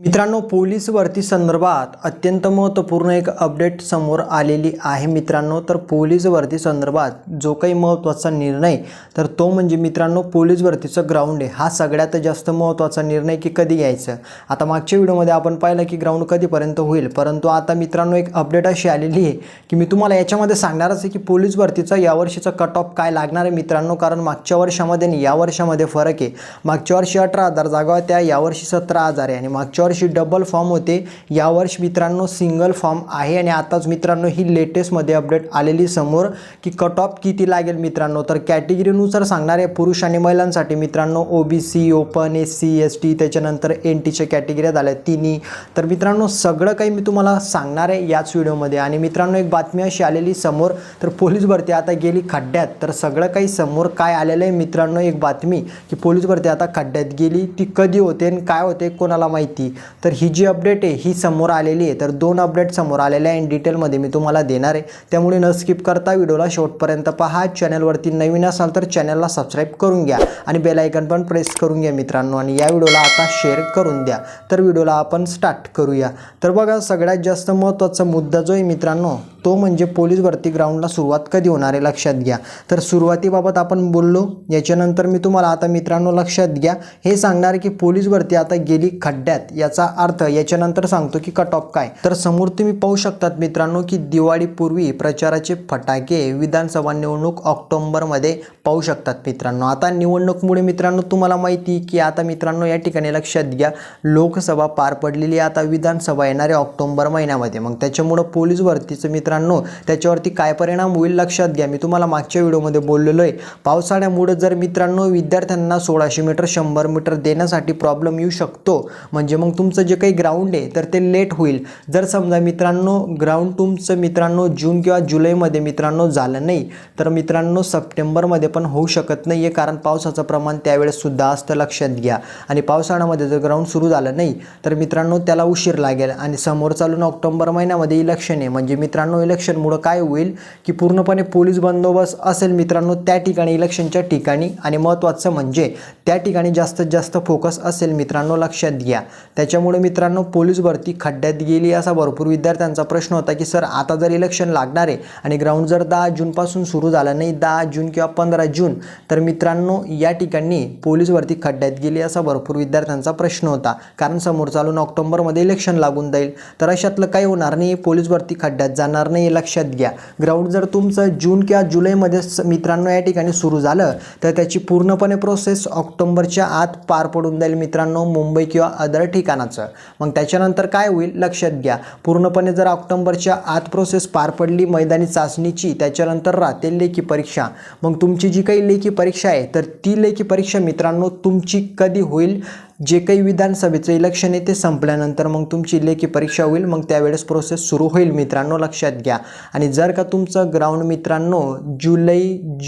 मित्रांनो पोलीस भरती संदर्भात अत्यंत महत्त्वपूर्ण एक अपडेट समोर आलेली आहे मित्रांनो. तर पोलीस भरती संदर्भात जो काही महत्त्वाचा निर्णय तर तो म्हणजे मित्रांनो पोलीस भरतीचं ग्राउंड आहे. हा सगळ्यात जास्त महत्त्वाचा निर्णय की कधी घ्यायचं? आता मागच्या व्हिडिओमध्ये आपण पाहिलं की ग्राउंड कधीपर्यंत होईल. परंतु आता मित्रांनो एक अपडेट अशी आलेली आहे की मी तुम्हाला याच्यामध्ये सांगणारच आहे की पोलीस भरतीचा यावर्षीचा कट ऑफ काय लागणार आहे मित्रांनो? कारण मागच्या वर्षामध्ये आणि या वर्षामध्ये फरक आहे. मागच्या वर्षी अठरा हजार जागा होत्या यावर्षी सतरा हजार आहे. आणि मागच्या वर्षी डबल फॉर्म होते. यावर्षी मित्रांनो सिंगल फॉर्म आहे. आणि आताच मित्रांनो ही लेटेस्टमध्ये अपडेट आलेली समोर की कट ऑफ किती लागेल मित्रांनो? तर कॅटेगरीनुसार सांगणार आहे पुरुष आणि महिलांसाठी मित्रांनो O B C open S C S T त्याच्यानंतर एन टीच्या कॅटेगरीत झाल्या तिन्ही. तर मित्रांनो सगळं काही मी तुम्हाला सांगणार आहे याच व्हिडिओमध्ये आणि मित्रांनो एक बातमी अशी आलेली समोर तर पोलीस भरती आता गेली खड्ड्यात. तर सगळं काही समोर काय आलेलं आहे मित्रांनो एक बातमी की पोलीस भरती आता खड्ड्यात गेली. ती कधी होते आणि काय होते कोणाला माहिती? तर ही जी अपडेट आहे ही समोर आलेली आहे. तर दोन अपडेट समोर आलेल्या आहे. डिटेलमध्ये मी तुम्हाला देणार आहे. त्यामुळे न स्किप करता व्हिडिओला शेवटपर्यंत पहा. चॅनलवरती नवीन असाल तर चॅनलला सबस्क्राईब करून घ्या. आणि बेलायकन पण प्रेस करून घ्या मित्रांनो. आणि या व्हिडिओला आता शेअर करून द्या. तर व्हिडिओला आपण स्टार्ट करूया. तर बघा सगळ्यात जास्त महत्त्वाचा मुद्दा जो आहे मित्रांनो तो म्हणजे पोलीस भरती ग्राउंडला सुरुवात कधी होणार आहे लक्षात घ्या. तर सुरुवातीबाबत आपण बोललो याच्यानंतर मी तुम्हाला आता मित्रांनो लक्षात घ्या. हे सांगणार की पोलीस भरती आता गेली खड्ड्यात याचा अर्थ याच्यानंतर सांगतो की कट ऑफ काय. तर समोर तुम्ही पाहू शकतात मित्रांनो की दिवाळीपूर्वी प्रचाराचे फटाके विधानसभा निवडणूक ऑक्टोंबरमध्ये पाहू शकतात मित्रांनो. आता निवडणूकमुळे मित्रांनो तुम्हाला माहिती की आता मित्रांनो या ठिकाणी लक्षात घ्या लोकसभा पार पडलेली आहे आता विधानसभा येणारे ऑक्टोंबर महिन्यामध्ये. मग त्याच्यामुळं पोलीस भरतीचं मित्र मित्रांनो त्याच्यावरती काय परिणाम होईल लक्षात घ्या. मी तुम्हाला मागच्या व्हिडिओमध्ये बोललेलो आहे पावसाळ्यामुळे जर मित्रांनो विद्यार्थ्यांना सोळाशे मीटर शंभर मीटर देण्यासाठी प्रॉब्लेम येऊ शकतो म्हणजे मग तुमचं जे काही ग्राउंड आहे तर ते लेट होईल. जर समजा मित्रांनो ग्राउंड तुमचं मित्रांनो जून किंवा जुलैमध्ये मित्रांनो झालं नाही तर मित्रांनो सप्टेंबरमध्ये पण होऊ शकत नाही आहे कारण पावसाचं प्रमाण त्यावेळेससुद्धा असतं लक्षात घ्या. आणि पावसाळ्यामध्ये जर ग्राउंड सुरू झालं नाही तर मित्रांनो त्याला उशीर लागेल. आणि समोर चालून ऑक्टोबर महिन्यामध्ये इलेक्शन आहे म्हणजे मित्रांनो इलेक्शनमुळं काय होईल की पूर्णपणे पोलीस बंदोबस्त असेल मित्रांनो त्या ठिकाणी इलेक्शनच्या ठिकाणी. आणि महत्त्वाचं म्हणजे त्या ठिकाणी जास्तीत जास्त फोकस असेल मित्रांनो लक्षात घ्या. त्याच्यामुळे मित्रांनो पोलीस भरती खड्ड्यात गेली असा भरपूर विद्यार्थ्यांचा प्रश्न होता की सर आता जर इलेक्शन लागणार आहे आणि ग्राउंड जर दहा जूनपासून सुरू झालं नाही दहा जून किंवा पंधरा जून तर मित्रांनो या ठिकाणी पोलीस भरती खड्ड्यात गेली असा भरपूर विद्यार्थ्यांचा प्रश्न होता. कारण समोर चालून ऑक्टोबरमध्ये इलेक्शन लागून जाईल. तर अशातलं काही होणार नाही. पोलीस भरती खड्ड्यात जाणार नाही हे लक्षात घ्या. ग्राउंड जर तुमचं जून किंवा जुलैमध्ये स- मित्रांनो या ठिकाणी सुरू झालं तर त्याची पूर्णपणे प्रोसेस ऑक्टोबरच्या आत पार पडून जाईल मित्रांनो मुंबई किंवा अदर ठिकाणाचं. मग त्याच्यानंतर काय होईल? लक्षात घ्या. पूर्णपणे जर ऑक्टोबरच्या आत प्रोसेस पार पडली मैदानी चाचणीची त्याच्यानंतर राहते लेखी परीक्षा. मग तुमची जी काही लेखी परीक्षा आहे तर ती लेखी परीक्षा मित्रांनो तुमची कधी होईल? जे काही विधानसभेचं इलेक्शन आहे ते संपल्यानंतर मग तुमची लेखी परीक्षा होईल मग त्यावेळेस प्रोसेस सुरू होईल. मित्रांनो लक्षात घ्या. आणि जर का तुमचं ग्राउंड मित्रांनो जुलै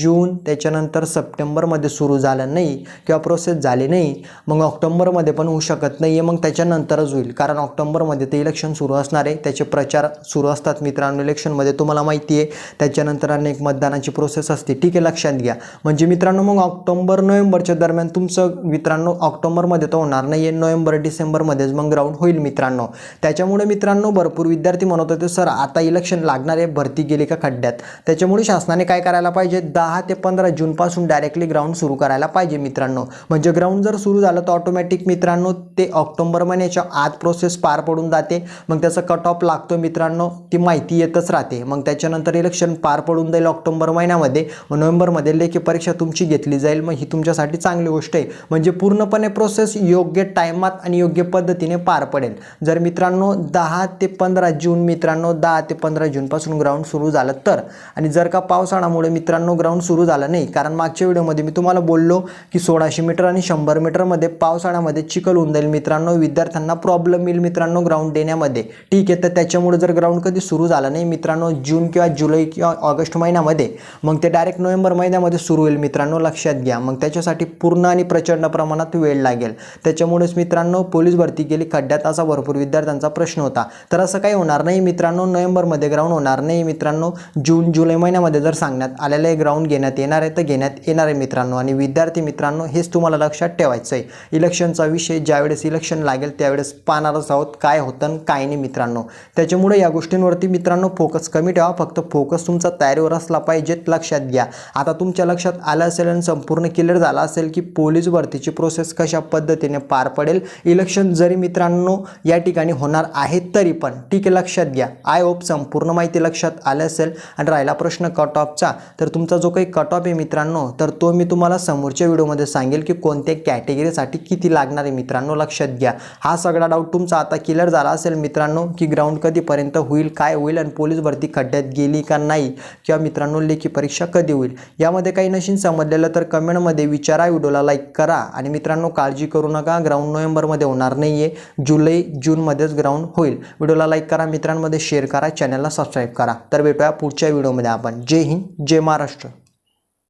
जून त्याच्यानंतर सप्टेंबरमध्ये सुरू झालं नाही किंवा प्रोसेस झाली नाही मग ऑक्टोंबरमध्ये पण होऊ शकत नाही आहे मग त्याच्यानंतरच होईल. कारण ऑक्टोबरमध्ये ते इलेक्शन सुरू असणार आहे. त्याचे प्रचार सुरू असतात मित्रांनो इलेक्शनमध्ये तुम्हाला माहिती आहे त्याच्यानंतर अनेक मतदानाची प्रोसेस असते. ठीक आहे लक्षात घ्या. म्हणजे मित्रांनो मग ऑक्टोबर नोव्हेंबरच्या दरम्यान तुमचं मित्रांनो ऑक्टोंबरमध्ये तो होणार नाही आहे नोव्हेंबर डिसेंबरमध्येच मग ग्राउंड होईल मित्रांनो. त्याच्यामुळे मित्रांनो भरपूर विद्यार्थी म्हणत होते सर आता इलेक्शन लागणार आहे भरती गेली का खड्ड्यात? त्याच्यामुळे शासनाने काय करायला पाहिजे? दहा ते पंधरा जूनपासून डायरेक्टली ग्राउंड सुरू करायला पाहिजे मित्रांनो. म्हणजे ग्राउंड जर सुरू झालं तर ऑटोमॅटिक मित्रांनो ते ऑक्टोबर महिन्याच्या आत प्रोसेस पार पडून जाते. मग त्याचा कट ऑफ लागतो मित्रांनो ती माहिती येतच राहते. मग त्याच्यानंतर इलेक्शन पार पडून जाईल ऑक्टोबर महिन्यामध्ये. व नोव्हेंबरमध्ये लेखी परीक्षा तुमची घेतली जाईल. मग ही तुमच्यासाठी चांगली गोष्ट आहे. म्हणजे पूर्णपणे प्रोसेस योग्य टायमात आणि योग्य पद्धतीने पार पडेल. जर मित्रांनो दहा ते पंधरा जून मित्रांनो दहा ते पंधरा जूनपासून ग्राउंड सुरू झालं तर आणि जर का पावसाळ्यामुळे मित्रांनो ग्राउंड सुरू झालं नाही कारण मागच्या व्हिडिओमध्ये मी तुम्हाला बोललो की सोळाशे मीटर आणि शंभर मीटरमध्ये पावसाळ्यामध्ये चिखल होऊन जाईल. मित्रांनो विद्यार्थ्यांना प्रॉब्लेम येईल मित्रांनो ग्राउंड देण्यामध्ये. ठीक आहे तर त्याच्यामुळे जर ग्राउंड कधी सुरू झालं नाही मित्रांनो जून किंवा जुलै किंवा ऑगस्ट महिन्यामध्ये मग ते डायरेक्ट नोव्हेंबर महिन्यामध्ये सुरू होईल मित्रांनो लक्षात घ्या. मग त्याच्यासाठी पूर्ण आणि प्रचंड प्रमाणात वेळ लागेल. त्याच्यामुळेच मित्रांनो पोलीस भरती गेली खड्ड्यात असा भरपूर विद्यार्थ्यांचा प्रश्न होता. तर असं काही होणार नाही मित्रांनो. नोव्हेंबरमध्ये ग्राउंड होणार नाही मित्रांनो. जून जुलै महिन्यामध्ये जर सांगण्यात आलेलं आहे ग्राउंड घेण्यात येणार आहे तर घेण्यात येणार आहे मित्रांनो. आणि विद्यार्थी मित्रांनो हेच तुम्हाला लक्षात ठेवायचं आहे इलेक्शनचा विषय ज्यावेळेस इलेक्शन लागेल त्यावेळेस पाहणारच आहोत काय होतं काय नाही मित्रांनो. त्याच्यामुळे या गोष्टींवरती मित्रांनो फोकस कमी ठेवा. फक्त फोकस तुमचा तयारीवर असला पाहिजेत लक्षात घ्या. आता तुमच्या लक्षात आलं असेल आणि संपूर्ण क्लिअर झालं असेल की पोलीस भरतीची प्रोसेस कशा पद्धती पद्धतीने पार पडेल. इलेक्शन जरी मित्रांनो या ठिकाणी होणार आहे तरी पण ठीक आहे लक्षात घ्या. आय होप संपूर्ण माहिती लक्षात आलं असेल आणि राहिला प्रश्न कट ऑफचा तर तुमचा जो काही कट ऑफ आहे मित्रांनो तर तो मी तुम्हाला समोरच्या व्हिडिओमध्ये सांगेल की कोणत्या कॅटेगरीसाठी किती लागणार आहे मित्रांनो लक्षात घ्या. हा सगळा डाऊट तुमचा आता क्लिअर झाला असेल मित्रांनो की ग्राउंड कधीपर्यंत होईल काय होईल आणि पोलीस भरती खड्ड्यात गेली का नाही किंवा मित्रांनो लेखी परीक्षा कधी होईल. यामध्ये काही नशीन समजलेलं तर कमेंटमध्ये विचारा व्हिडिओला लाईक करा आणि मित्रांनो काळजी करू नका ग्राउंड नोव्हेंबरमध्ये होणार नाही आहे जुलै जूनमध्येच ग्राउंड होईल. व्हिडिओला लाईक करा मित्रांमध्ये शेअर करा चॅनलला सबस्क्राईब करा. तर भेटूया पुढच्या व्हिडिओमध्ये आपण. जय हिंद जय महाराष्ट्र.